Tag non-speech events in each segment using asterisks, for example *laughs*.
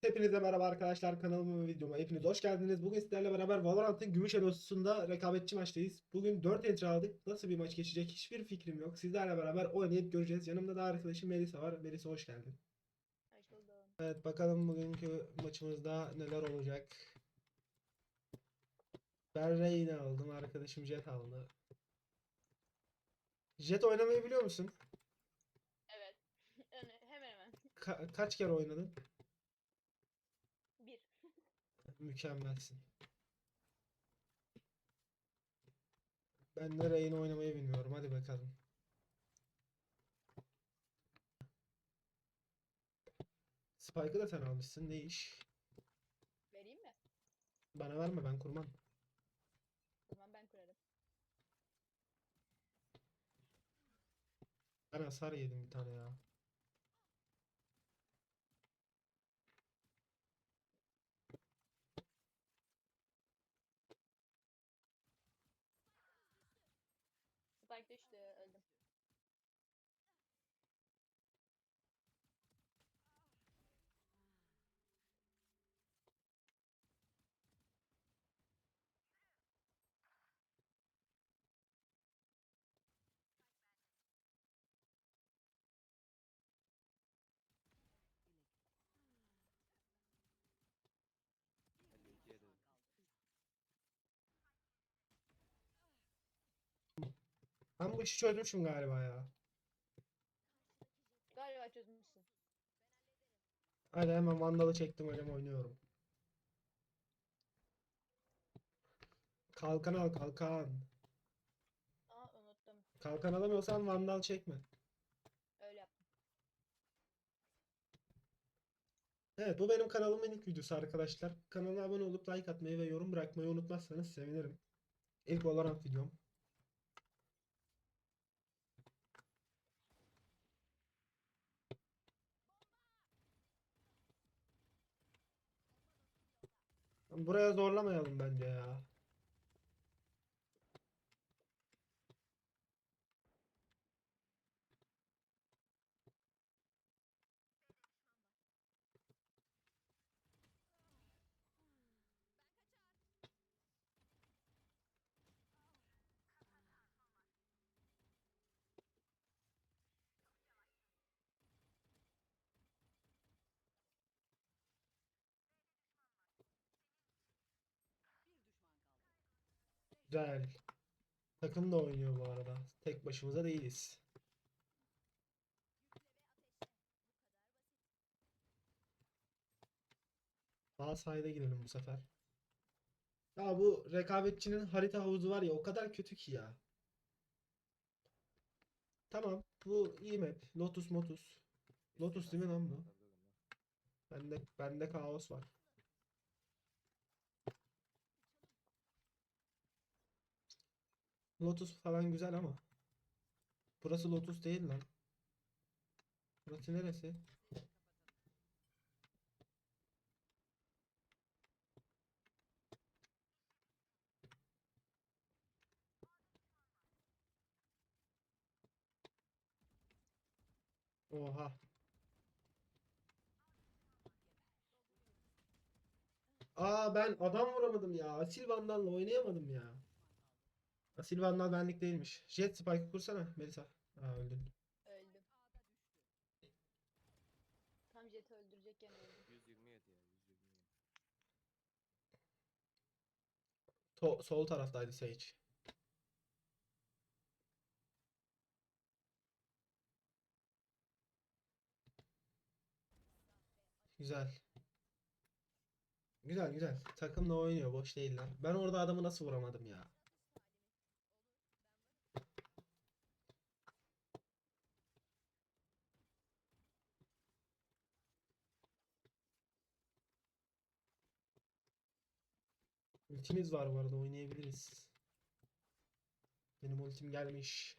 Hepinize merhaba arkadaşlar kanalıma ve videoma hepiniz hoş geldiniz. Bugün sizlerle beraber Valorant'ın gümüş elosunda rekabetçi maçtayız. Bugün 4 entry aldık. Nasıl bir maç geçecek hiçbir fikrim yok. Sizlerle beraber oynayıp göreceğiz. Yanımda da arkadaşım Melisa var. Melisa hoş geldin. Hoş buldum. Evet bakalım bugünkü maçımızda neler olacak. Ben Reyna aldım. Arkadaşım Jet aldı. Jet oynamayı biliyor musun? Evet. *laughs* Hemen hemen. Ka- kaç kere oynadın? Mükemmelsin. Ben de Reyna oynamayı bilmiyorum. Hadi bakalım. Spike'ı da sen almışsın. Ne iş? Vereyim mi? Bana verme ben kurmam. O zaman ben kurarım. Ben hasar yedim bir tane ya. Spike düştü. Öldüm. Ben bu işi çözmüşüm galiba ya. Galiba çözmüşsün. Hadi hemen Vandal'ı çektim hocam oynuyorum. Kalkan al kalkan. Aa unuttum. Kalkan alamıyorsan Vandal çekme. Öyle yaptım. Evet bu benim kanalımın ilk videosu arkadaşlar. Kanala abone olup like atmayı ve yorum bırakmayı unutmazsanız sevinirim. İlk Valorant videom. Buraya zorlamayalım bence ya. Güzel. Takım da oynuyor bu arada. Tek başımıza değiliz. Daha sahile girelim bu sefer. Ya bu rekabetçinin harita havuzu var ya o kadar kötü ki ya. Tamam bu iyi map. Lotus Motus. Lotus değil mi lan bu? Bende, bende kaos var. Lotus falan güzel ama. Burası Lotus değil lan. Burası neresi? Oha. Aa ben adam vuramadım ya. Asil Vandal'la oynayamadım ya. Asil Vandal benlik değilmiş. Jet Spike'ı kursana Melisa. Aa öldün. Öldüm. Tam Jet'i öldürecekken öldüm. 127 ya 127. To- sol taraftaydı Sage. Güzel. Güzel güzel. Takımla oynuyor. Boş değiller. Ben orada adamı nasıl vuramadım ya? Ultimiz var bu arada oynayabiliriz. Benim ultim gelmiş.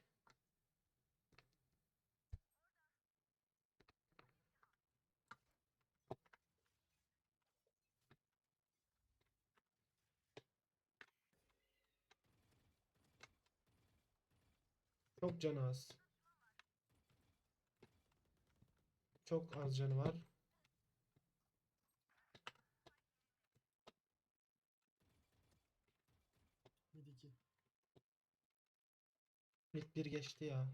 Çok canı az. Çok az canı var. 2. İlk bir geçti ya.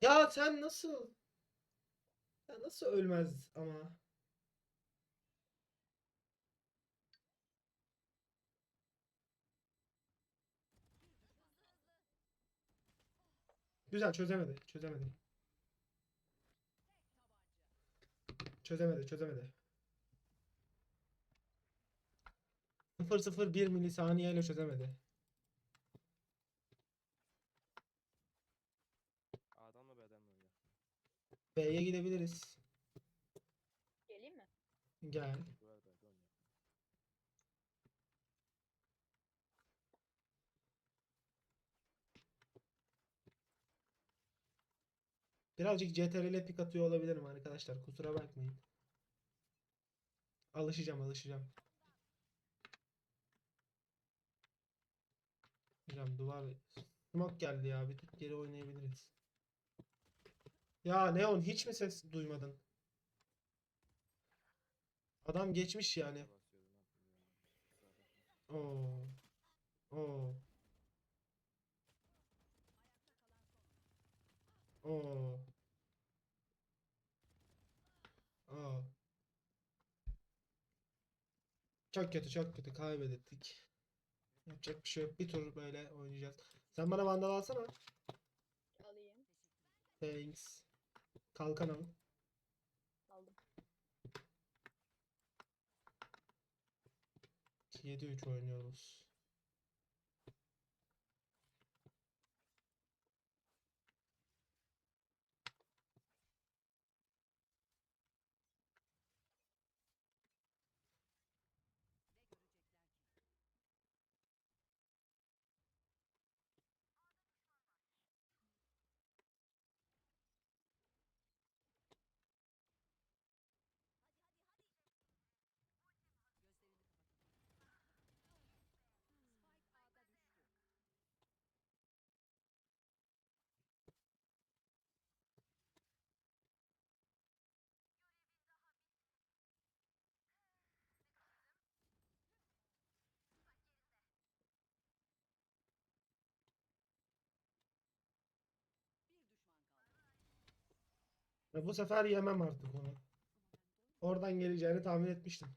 Ya sen nasıl? Ya nasıl ölmez ama? Güzel çözemedi. Çözemedi. Çözemedi, çözemedi. 001 milisaniyeyle çözemedi. A'dan mı B'den mi? B'ye gidebiliriz. Geleyim mi? Gel. Duvar B'de oynuyor. Birazcık CTRL pik atıyor olabilirim arkadaşlar. Kusura bakmayın. Alışacağım, alışacağım. Hocam duvar smoke geldi ya. Bir tık geri oynayabiliriz. Ya Neon hiç mi ses duymadın? Adam geçmiş yani. Oo. Oo. Oo. Çok kötü, çok kötü. Kaybettik. Yapacak bir şey yok. Bir tur böyle oynayacağız. Sen bana vandal alsana. Alayım. Thanks. Kalkan al. Aldım. 7-3 oynuyoruz. Ve bu sefer yemem artık onu. Oradan geleceğini tahmin etmiştim.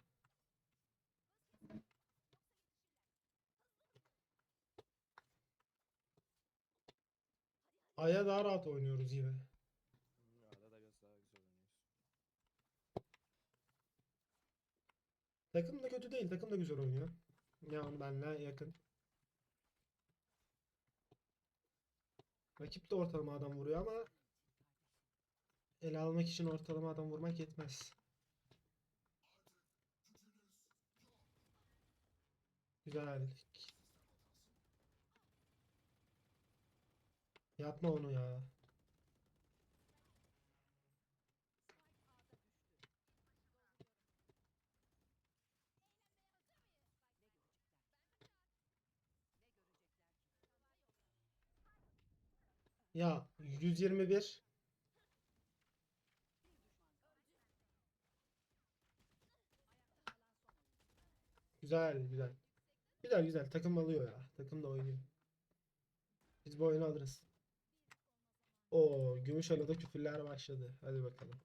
Aya daha rahat oynuyoruz yine. Takım da kötü değil. Takım da güzel oynuyor. Yani benle yakın. Rakip de ortalama adam vuruyor ama ele almak için ortalama adam vurmak yetmez. Güzel. Yapma onu ya. Ya 121 Güzel güzel. Güzel güzel takım alıyor ya. Takım da oynuyor. Biz bu oyunu alırız. O Gümüşhalı'da küfürler başladı. Hadi bakalım.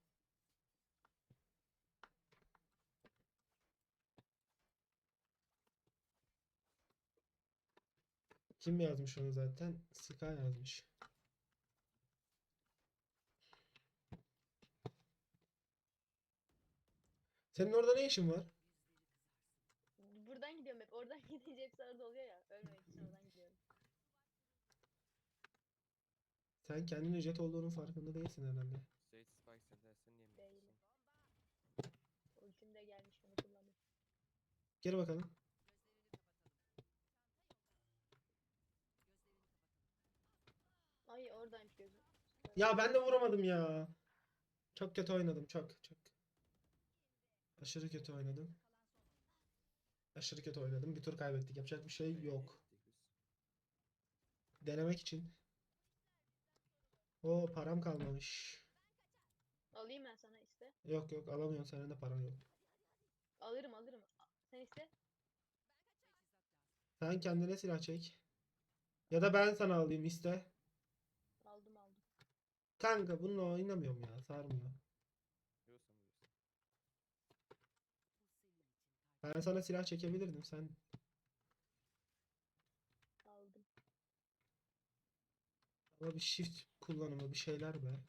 Kim yazmış onu zaten? Sika yazmış. Senin orada ne işin var? Buradan gidiyorum hep. Oradan orada oluyor ya. Ölmemek için oradan gidiyorum. Sen kendinin jet olduğunun farkında değilsin herhalde. Sage Spikes edersin diye mi Değilim. Ultim de gelmiş onu kullandım. Gel bakalım. Ay oradaymış gözüm. Ya ben de vuramadım ya. Çok kötü oynadım. Çok çok. Aşırı kötü oynadım. Aşırı kötü oynadım. Bir tur kaybettik. Yapacak bir şey yok. Denemek için. O param kalmamış. Alayım ben sana iste. Yok yok alamıyorsun senin de paran yok. Alırım alırım. Sen iste. Sen kendine silah çek. Ya da ben sana alayım iste. Aldım aldım. Kanka bununla oynamıyorum ya sarmıyor. Ben sana silah çekebilirdim sen. Aldım. Ama bir shift kullanımı bir şeyler be.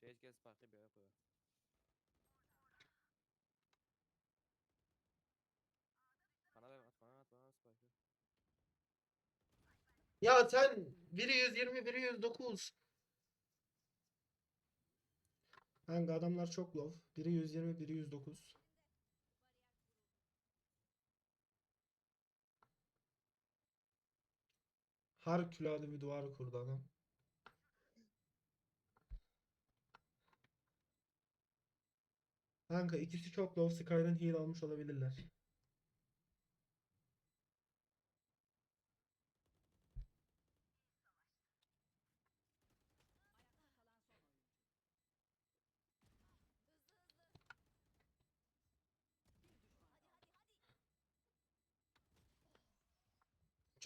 Sage gel farklı bir yere koy. Bana ver at bana at bana at spike'ı. Ya sen biri 120 biri 109. Kanka adamlar çok low. Biri 120 biri 109. Harikulade bir duvar kurdu adam. Kanka ikisi çok low. Sky'den heal almış olabilirler.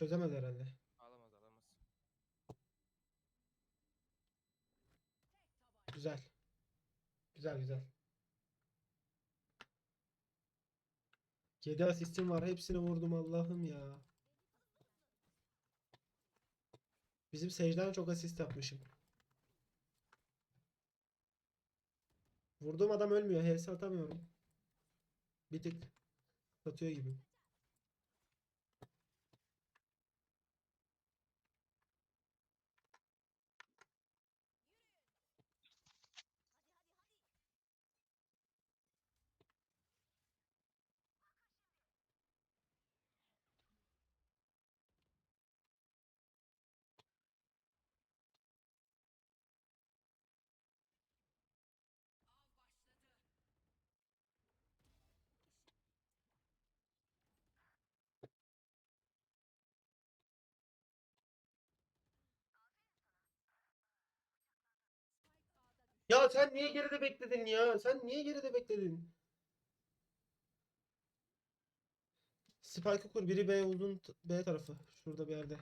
Çözemez herhalde. Alamaz alamaz. Güzel. Güzel güzel. 7 asistim var. Hepsini vurdum Allah'ım ya. Bizim Sage'den çok asist yapmışım. Vurduğum adam ölmüyor. HS atamıyorum. Bir tık satıyor gibi. Ya sen niye geride bekledin ya? Sen niye geride bekledin? Spike'ı kur. Biri B uzun B tarafı. Şurada bir yerde.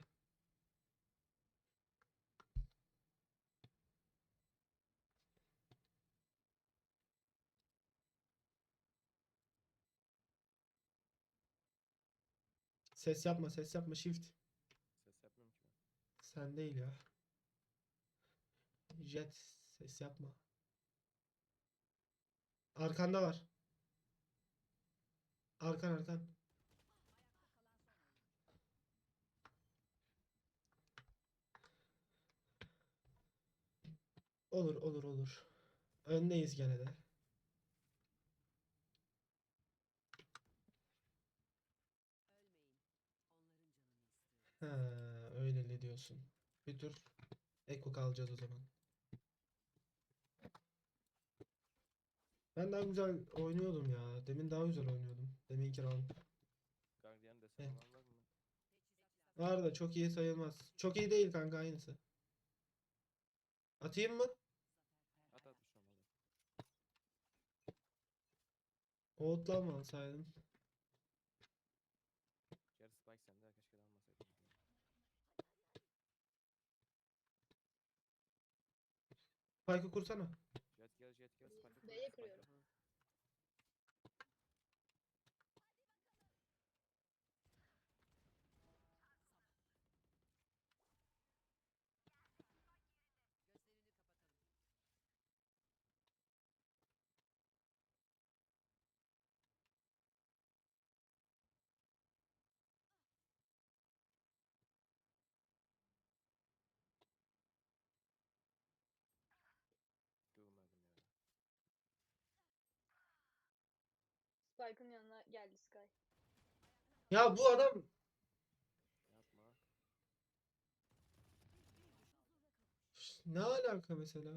Ses yapma, ses yapma. Shift. Ses yapmıyorum ki. Sen değil ya. Jet ses yapma. Arkanda var. Arkan arkan. Olur olur olur. Öndeyiz gene de. Ha, öyle diyorsun? Bir tur Eko kalacağız o zaman. Ben daha güzel oynuyordum ya. Demin daha güzel oynuyordum. Deminki round. Guardian desen Evet. olan var mı? Var da çok iyi sayılmaz. Çok iyi değil kanka aynısı. Atayım mı? At at bir şey. Oğutlan mı alsaydım? Gerçi spike sende keşke de almasaydın. Spike'ı kursana. Jet gel jet gel spike'ı kur, B'ye kırıyorum. kur. Durmadım ya. Spike'ın yanına geldi Sky. Ya bu adam Yapma. ne alaka mesela?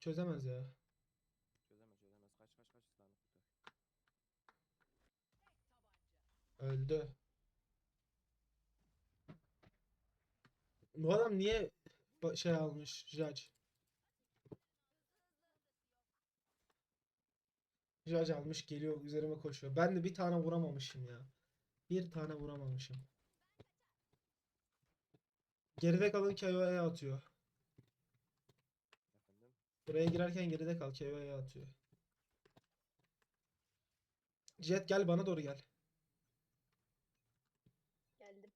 Çözemez ya. Çözemez çözemez. Kaç kaç kaç kurtar. Öldü. Bu adam niye ba- şey almış Judge? Judge almış geliyor üzerime koşuyor. Ben de bir tane vuramamışım ya. Bir tane vuramamışım. Geride kalın KO'ya atıyor. Buraya girerken geride kal KO'ya atıyor. Jet gel bana doğru gel. Geldim.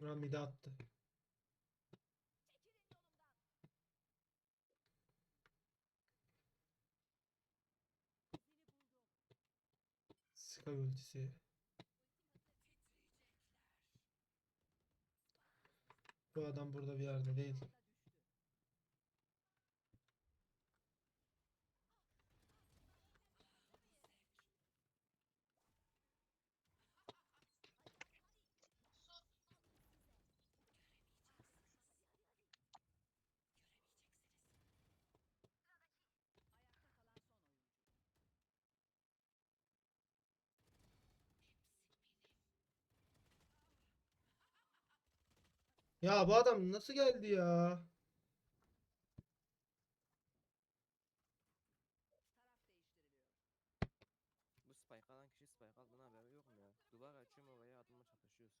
Buran mide attı. Sky ultisi. Bu adam burada bir yerde değil. Ya bu adam nasıl geldi ya? Bu spike alan kişi spike aldığına haberi yok mu ya? Duvar açıyorum oraya adımla çatışıyoruz.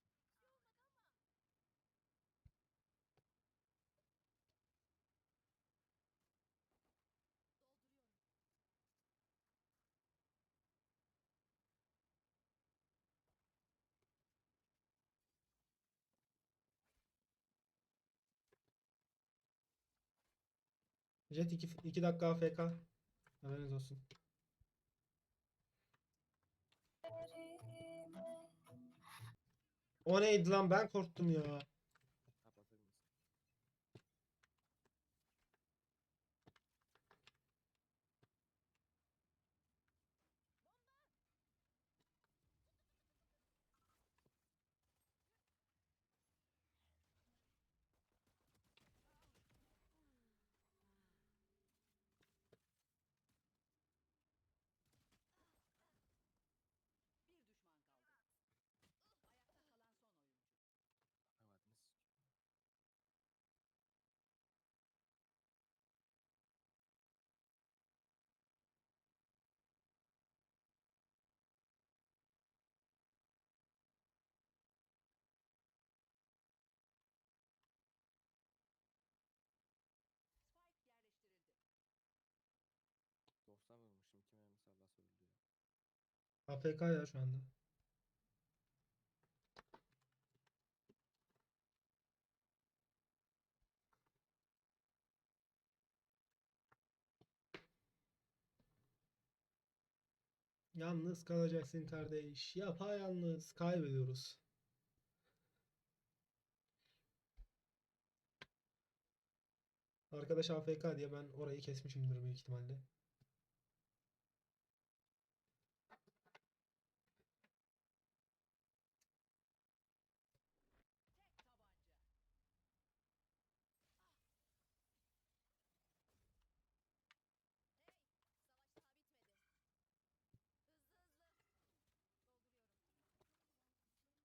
Jet 2, 2 dakika AFK. Haberiniz olsun. O neydi lan ben korktum ya. Kapatır mısın? Avadınız. Dostan vurmuşum. Kim vermiş Allah öldü ya. AFK ya şu anda. Yalnız kalacaksın kardeş. Yapayalnız kaybediyoruz. Arkadaş AFK diye ben orayı kesmişimdir büyük ihtimalle.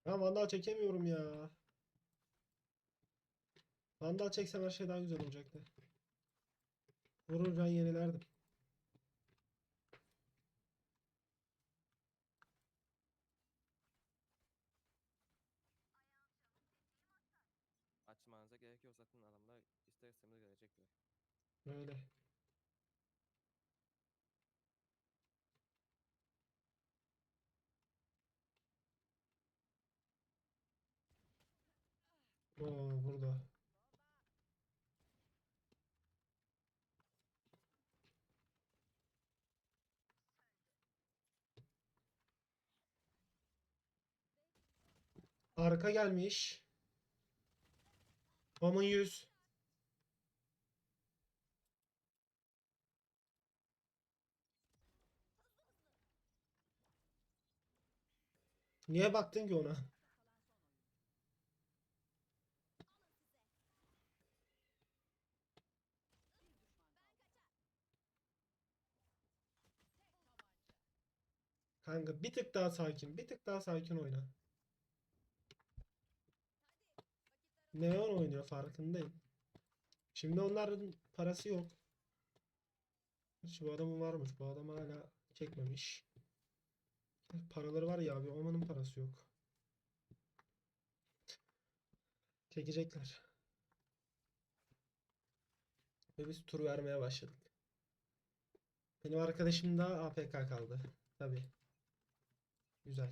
Ya vandal çekemiyorum ya. Vandal çeksem her şey daha güzel olacaktı. Vurunca yenilerdim. Açmanıza gerek yok zaten adamlar ister istemez gelecekler. Öyle. Oo burada. Arka gelmiş. Mamın yüz. Niye baktın ki ona? Kanka bir tık daha sakin, bir tık daha sakin oyna. Neon oynuyor farkındayım. Şimdi onların parası yok. Gerçi bu adamın varmış. Bu adam hala çekmemiş. Paraları var ya abi Oman'ın parası yok. Çekecekler. Ve biz tur vermeye başladık. Benim arkadaşım da AFK kaldı. Tabii. Güzel.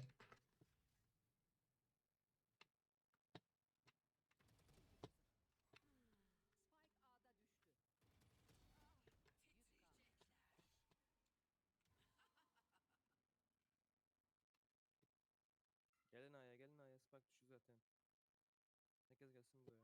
Gelin A'ya gelin A'ya Spike düşük zaten. Herkes gelsin buraya.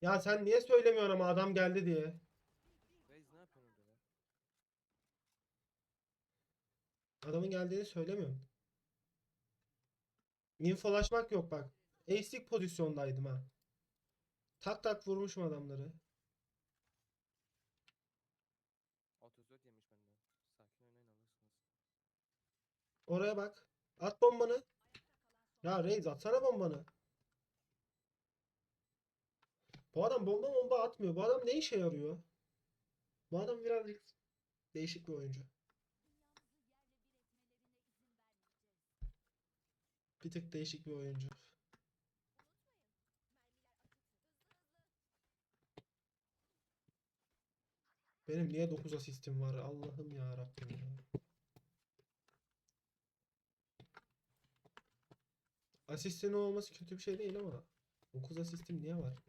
Ya sen niye söylemiyorsun ama adam geldi diye. Reis ne yapıyorsun orada ya? Adamın geldiğini söylemiyorsun. Infolaşmak yok bak. Eksik pozisyondaydım ha. Tak tak vurmuşum adamları. 34 yemiş benden. Sakin oynayın alırsınız. Oraya bak. At bombanı. Ya Reis atsana bombanı. Bu adam bomba bomba atmıyor. Bu adam ne işe yarıyor? Bu adam birazcık değişik bir oyuncu. Bir tık değişik bir oyuncu. Benim niye 9 asistim var? Allah'ım ya Rabbim ya. Asistin olması kötü bir şey değil ama 9 asistim niye var?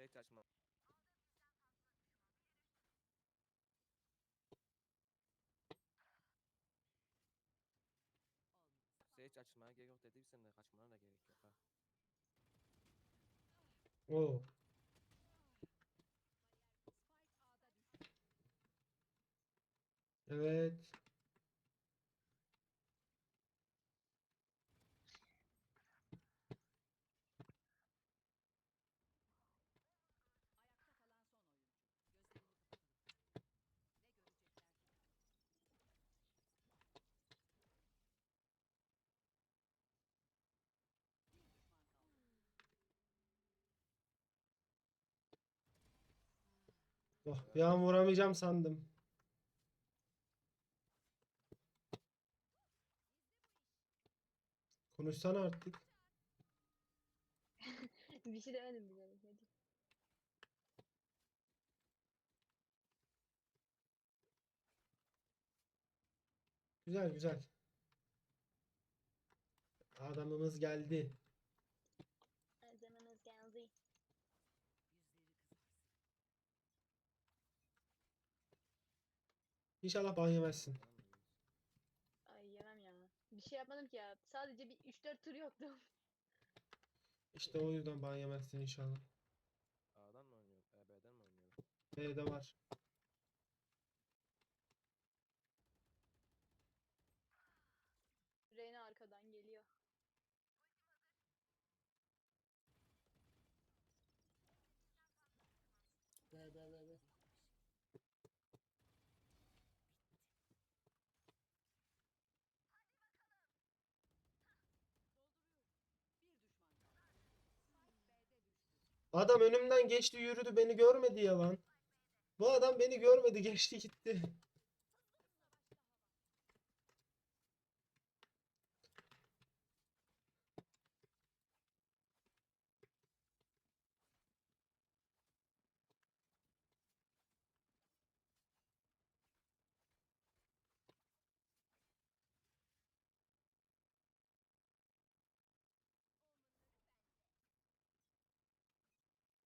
Sage açma. Sage açmaya gerek yok dediysen de kaçmana da gerek yok ha. Oo. Evet. Oh, bir an vuramayacağım sandım. Konuşsana artık. *laughs* bir şey demedim bile. Ne diyeyim? Güzel güzel. Adamımız geldi. Malzememiz geldi. İnşallah ban yemezsin. Ay yemem ya. Bir şey yapmadım ki ya. Sadece bir 3-4 tur yoktu. İşte o yüzden ban yemezsin inşallah. A'dan mı oynuyor? E, B'den mi oynuyor? B'de var. Reyna arkadan geliyor. B B B B. Adam önümden geçti yürüdü beni görmedi ya lan. Bu adam beni görmedi *laughs* geçti gitti.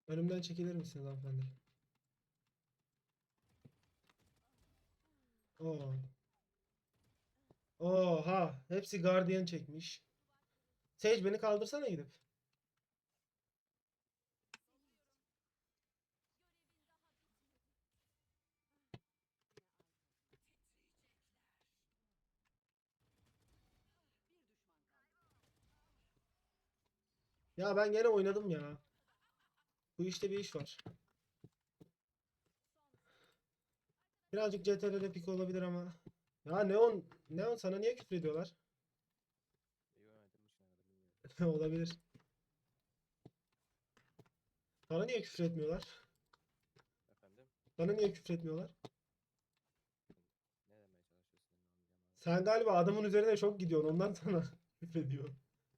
Önümden çekilir misiniz hanımefendi? Oo. Oha. Hepsi Guardian çekmiş. Sage beni kaldırsana gidip. Ya ben gene oynadım ya. Bu işte bir iş var. Birazcık CTRL'de pik olabilir ama. Ya Neon, Neon sana niye küfür ediyorlar? *laughs* Olabilir. Bana niye küfür etmiyorlar? Efendim? Bana niye küfür etmiyorlar? Ne demeye çalışıyorsun anlayacağım abi. Sen galiba adamın üzerine çok gidiyorsun ondan *laughs* sana küfür ediyor.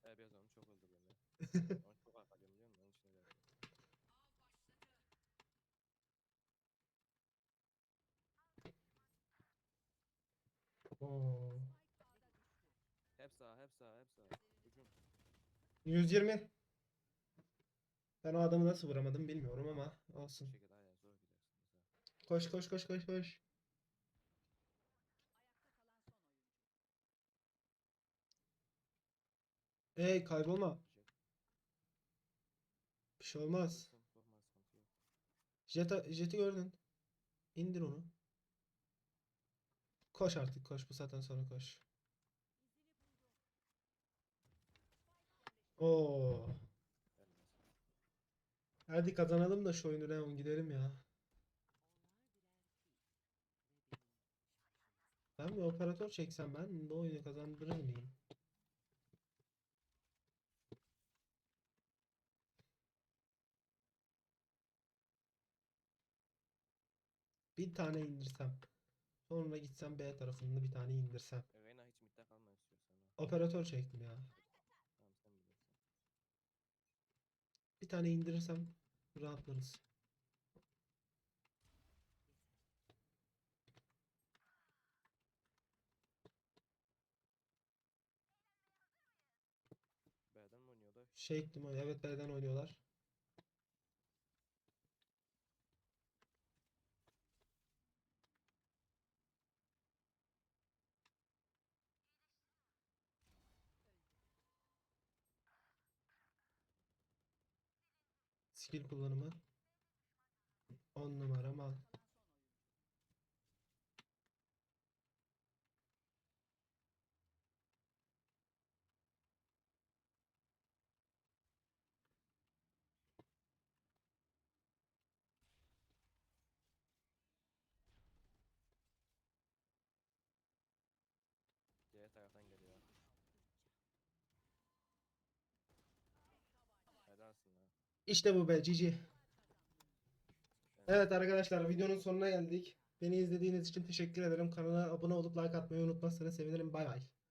Evet biraz onu çok ya. *laughs* onu çok akalıyorum biliyor musun? Onun için öyle yapıyorum. Oo. Hep sağ, hep sağ, hep sağ. Hücum. 120. Ben o adamı nasıl vuramadım bilmiyorum ama Bu olsun. zor gidersin. Koş koş koş koş koş. Ey kaybolma. Bir şey olmaz. Jet'a, Jet'i gördün. İndir onu. Koş artık koş. Bu saatten sonra koş. Oo. Hadi kazanalım da şu oyunu Leon gidelim ya. Ben bir operatör çeksem ben bu oyunu kazandırır mıyım? Bir tane indirsem. Sonra gitsem B tarafında bir tane indirsem. Reyna hiç midde kalma istiyorsan. ha. Operatör çektim ya. Tamam sen bilirsin. Bir tane indirirsem rahatlarız. B'den mi oynuyorlar? Çektim o. Evet B'den oynuyorlar. Skill kullanımı 10 numara mal. Diğer taraftan geliyor. Helalsin ha. İşte bu be GG. Evet arkadaşlar videonun sonuna geldik. Beni izlediğiniz için teşekkür ederim. Kanala abone olup like atmayı unutmazsanız sevinirim. Bay bay.